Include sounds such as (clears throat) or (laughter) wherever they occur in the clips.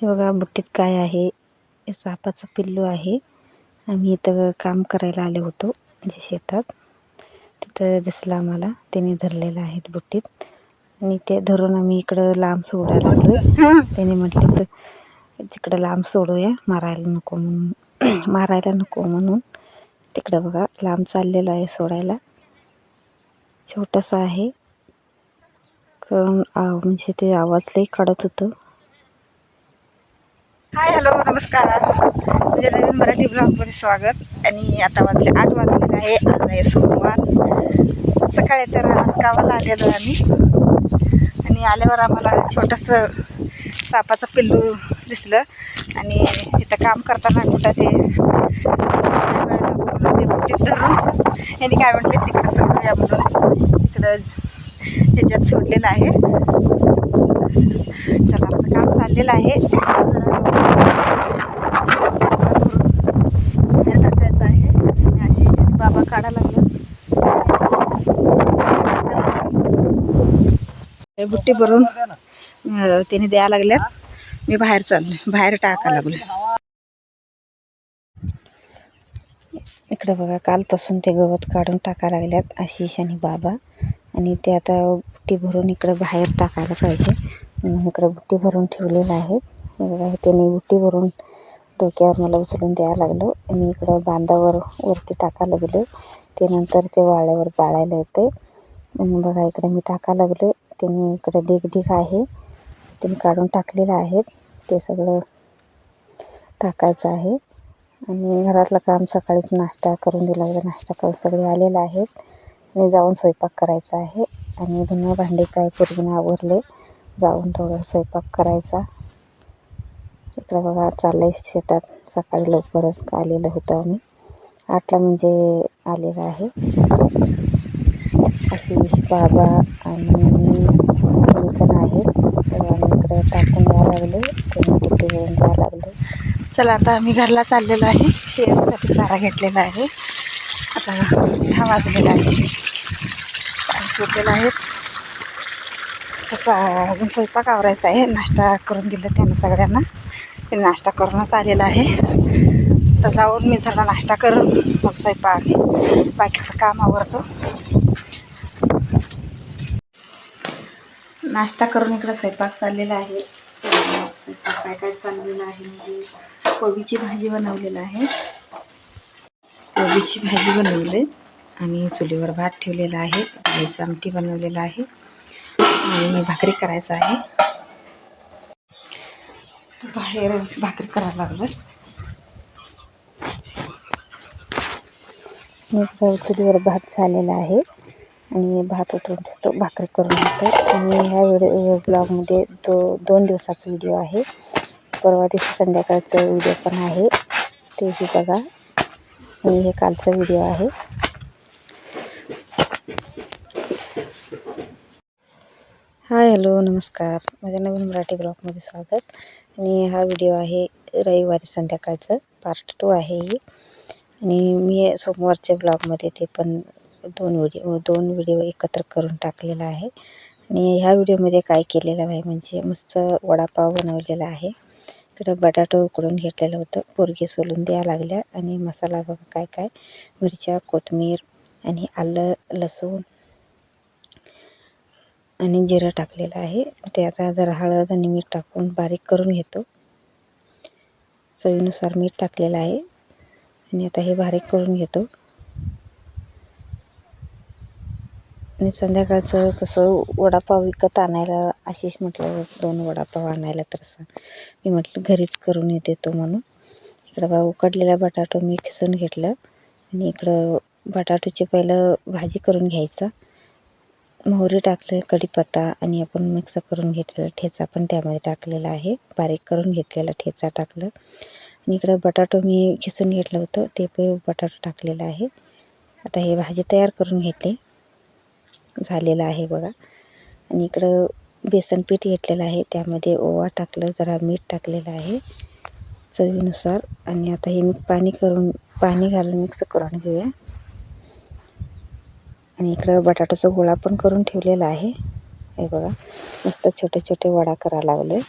हे बघा बुट्टीत काय आहे? हे सापाचं पिल्लू आहे. आम्ही इथं काम करायला आलो होतो म्हणजे शेतात. तिथं दिसलं आम्हाला त्याने धरलेलं आहे बुट्टीत. आणि ते धरून आम्ही इकडं लांब सोडायला लागलो त्याने म्हटलं तर तिकडं लांब सोडूया मारायला नको म्हणून. (clears throat) मारायला नको म्हणून. तिकडं बघा लांब चाललेलं आहे सोडायला. छोटंसं आहे. कारण म्हणजे ते आवाज लई काढत होतं. हाय हॅलो नमस्कार. म्हणजे नवीन मराठी ब्लॉगमध्ये स्वागत. आणि आता वाजले आठ वाजलेले आहे. आज आहे सोमवार. सकाळी तर गावाला आलेलो आम्ही. आणि आल्यावर आम्हाला छोटंसं सापाचं पिल्लू दिसलं. आणि इथं काम करताना कुठं ते धरून यांनी काय म्हटलं तिकडं सोडूया म्हणून तिकडं ह्याच्यात सोडलेलं आहे. चला काम चाललेलं आहे. बाहेर आहे अशी बाबा काढा लागलं बुट्टी भरून त्याने द्यायला लागल्यात. मी बाहेर चालले बाहेर टाका लागले. इकडं बघा कालपासून ते गवत काढून टाका लागल्यात आशिष आणि बाबा. आणि ते आता बुट्टी भरून इकडं बाहेर टाकायला पाहिजे. इकडं बुट्टी भरून ठेवलेलं आहे. बघा त्याने बुट्टी भरून डोक्यावर मला उचलून द्यायला लागलो. आणि इकडं बांधावर वरती टाकायला लागलो. ते नंतर ते वाळ्यावर जाळायला येते बघा इकडे मी टाका लागलो. त्याने इकडं ढीग ढीग आहे. त्यांनी काढून टाकलेलं आहे. ते सगळं टाकायचं आहे. आणि घरातलं काम सकाळीच नाश्ता करून दिला होता नाश्ता करून सगळे आलेले आहेत. आणि जाऊन स्वयंपाक करायचा आहे. आणि धुणं भांडे काय पूर्वीनं आवरले. जाऊन थोडं स्वयंपाक करायचा. इकडं बघा चाललं आहे शेतात. सकाळी लवकरच आलेलं होतं आम्ही. आठला म्हणजे आलेलं आहे. आशिष बाबा आणि पण आहेत तर आम्ही इकडं टाकून द्यायला लागले. कोणी घेऊन द्यायला लागले. चला आता आम्ही घरला चाललेलो आहे. शेतासाठी चारा घेतलेला आहे. आता दहा वाजलेला आहे पाणी सुटलेलं आहे आता अजून स्वयंपाक आवरायचा आहे. नाश्ता करून दिलं त्यानं सगळ्यांना. ते नाश्ता करूनच आलेला आहे. तर जाऊन मी थोडा नाश्ता करून मग स्वयंपाक बाकीचं काम आवरतो. नाश्ता करून इकडं स्वयंपाक चाललेला आहे. स्वयंपाक काय काय चाललेलं आहे म्हणजे कोबीची भाजी बनवलेलं आहे. कोबीची भाजी बनवली आणि चुलीवर भात ठेवलेला आहे. डाळीचं आमटी बनवलेलं आहे. आणि भाकरी करायचं आहे. बाहेर भाकरी करायला लागलं. चुलीवर भात झालेला आहे. आणि भात उतरून ठेवतो भाकरी करून घेतो आणि ह्या व्हिडिओ ब्लॉगमध्ये दो दोन दिवसाचा व्हिडिओ आहे. परवा दिवशी संध्याकाळचं व्हिडिओ पण आहे. तेही बघा. आणि हे कालचा व्हिडिओ आहे हाय हॅलो नमस्कार. माझ्या नवीन मराठी ब्लॉगमध्ये स्वागत. आणि हा व्हिडिओ आहे रविवारी संध्याकाळचं. पार्ट टू आहे ही. आणि मी सोमवारच्या ब्लॉगमध्ये ते पण दोन व्हिडिओ दोन व्हिडिओ एकत्र करून टाकलेला आहे. आणि ह्या व्हिडिओमध्ये काय केलेलं आहे म्हणजे मस्त वडापाव बनवलेला आहे. इकडं बटाटो उकडून घेतलेलं होतं. पोरगी सोलून द्यायला लागल्या. आणि मसाला बघा काय काय. मिरच्या कोथिंबीर आणि आलं लसूण आणि जिरं टाकलेलं आहे. ते आता जरा हळद आणि मीठ टाकून बारीक करून घेतो. चवीनुसार मीठ टाकलेलं आहे. आणि आता हे बारीक करून घेतो. आणि संध्याकाळचं कसं वडापाव विकत आणायला आशिष म्हटलं दोन वडापाव आणायला तर मी म्हटलं घरीच करून देतो म्हणून. इकडं बा उकडलेला बटाटो मी खिसून घेतलं. आणि इकडं बटाटोची पहिलं भाजी करून घ्यायचा. मोहरी टाकलं कढीपत्ता आणि आपण मिक्स करून घेतलेला ठेचा पण त्यामध्ये टाकलेला आहे. बारीक करून घेतलेला ठेचा टाकलं. आणि इकडं बटाटो मी खिसून घेतलं होतं ते पण बटाटो टाकलेला आहे. आता हे भाजी तयार करून घेतली. झालेलं आहे बघा. आणि इकडं बेसन पीठ घेतलेलं आहे. त्यामध्ये ओवा टाकलं जरा मीठ टाकलेलं आहे चवीनुसार. आणि आता हे मी पाणी करून पाणी घालून मिक्स करून घेऊया. आणि इकडं बटाट्याचा गोळा पण करून ठेवलेला आहे. हे बघा मस्त छोटे छोटे वडा करा लागले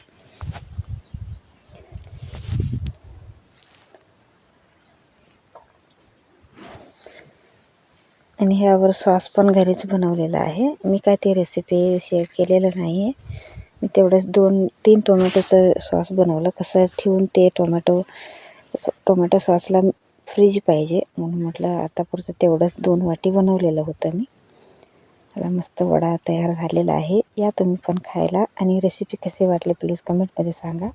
आणि ह्यावर सॉस पण घरीच बनवलेला आहे. मी काय ती रेसिपी शेअर केलेलं नाही आहे मी तेवढंच दोन तीन टोमॅटोचं सॉस बनवलं. कसं ठेवून ते टोमॅटो टोमॅटो सॉसला फ्रीज पाहिजे. म्हणून म्हटलं आतापुरतं तेवढंच दोन वाटी बनवलेलं होतं मी. मला मस्त वडा तयार झालेला आहे. या तुम्ही पण खायला आणि रेसिपी कशी वाटली प्लीज कमेंटमध्ये सांगा.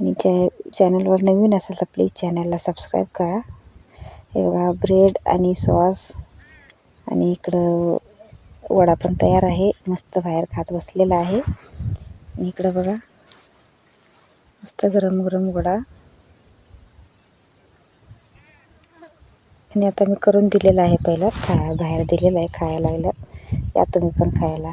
आणि चॅ चॅनलवर नवीन असेल तर प्लीज चॅनलला सबस्क्राईब करा. हे बघा ब्रेड आणि सॉस आणि इकडं वडा पण तयार आहे. मस्त बाहेर खात बसलेला आहे. आणि इकडं बघा मस्त गरम गरम वडा. आणि आता मी करून दिलेलं आहे पहिलं. खा बाहेर दिलेलं आहे खायला लागलं या तुम्ही पण खायला.